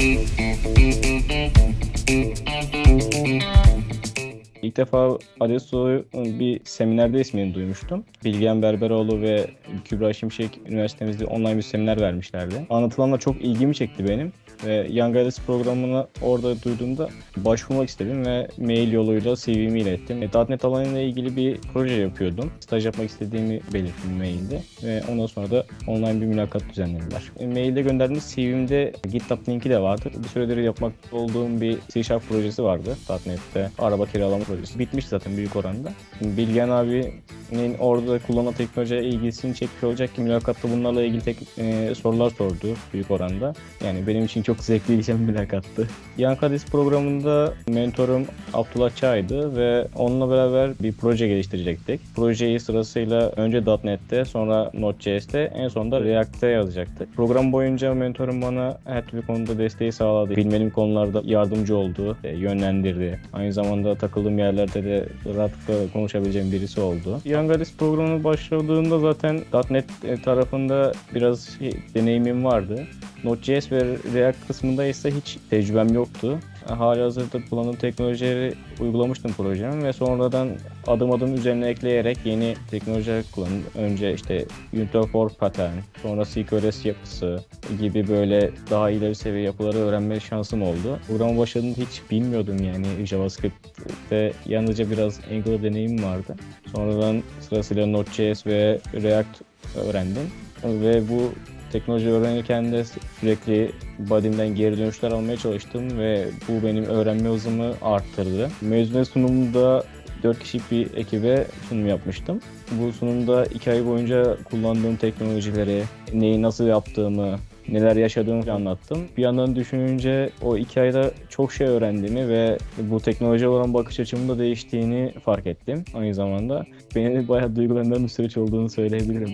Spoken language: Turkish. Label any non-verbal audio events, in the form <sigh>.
Thank you. İlk defa Adeso'yu bir seminerde ismini duymuştum. Bilgen Berberoğlu ve Kübra Şimşek üniversitemizde online bir seminer vermişlerdi. Anlatılanlar çok ilgimi çekti benim. Ve Young Adults programını orada duyduğumda başvurmak istedim ve mail yoluyla CV'mi ilettim. E, .NET alanıyla ilgili bir proje yapıyordum. Staj yapmak istediğimi belirttim mailde ve ondan sonra da online bir mülakat düzenlediler. E, mailde gönderdiğim CV'mde GitHub linki de vardı. Bir süredir yapmakta olduğum bir C Sharp projesi vardı .NET'te. Araba kiralama projesi. Bitmiş zaten büyük oranda. Bilgen abinin orada kullanılan teknolojiye ilgisini çekmiş olacak ki mülakatta bunlarla ilgili tek, e, sorular sordu büyük oranda. Yani benim için çok zevkli geçen bir <laughs> mülakattı. Yankadis programında mentorum Abdullah Çay'dı ve onunla beraber bir proje geliştirecektik. Projeyi sırasıyla önce .NET'te sonra Node.js'te en sonunda React'te yazacaktık. Program boyunca mentorum bana her türlü konuda desteği sağladı. Bilmediğim konularda yardımcı oldu, e, yönlendirdi. Aynı zamanda takıldığım yerlerde de rahatlıkla konuşabileceğim birisi oldu. Yangadis programı başladığında zaten .NET tarafında biraz şey, deneyimim vardı. Node.js ve React kısmında ise hiç tecrübem yoktu. Hali hazırda kullandığım teknolojileri uygulamıştım projemi ve sonradan adım adım üzerine ekleyerek yeni teknolojiler kullandım. Önce işte Unity for Pattern, sonra CQRS yapısı gibi böyle daha ileri seviye yapıları öğrenme şansım oldu. Programa başladığımda hiç bilmiyordum yani JavaScript'te yalnızca biraz Angular deneyimim vardı. Sonradan sırasıyla Node.js ve React öğrendim ve bu teknoloji öğrenirken de sürekli body'mden geri dönüşler almaya çalıştım ve bu benim öğrenme hızımı arttırdı. Mezuniyet sunumunda 4 kişilik bir ekibe sunum yapmıştım. Bu sunumda 2 ay boyunca kullandığım teknolojileri, neyi nasıl yaptığımı, neler yaşadığımı anlattım. Bir yandan düşününce o iki ayda çok şey öğrendiğimi ve bu teknoloji olan bakış açımın da değiştiğini fark ettim aynı zamanda. Beni bayağı duygulandıran bir süreç olduğunu söyleyebilirim.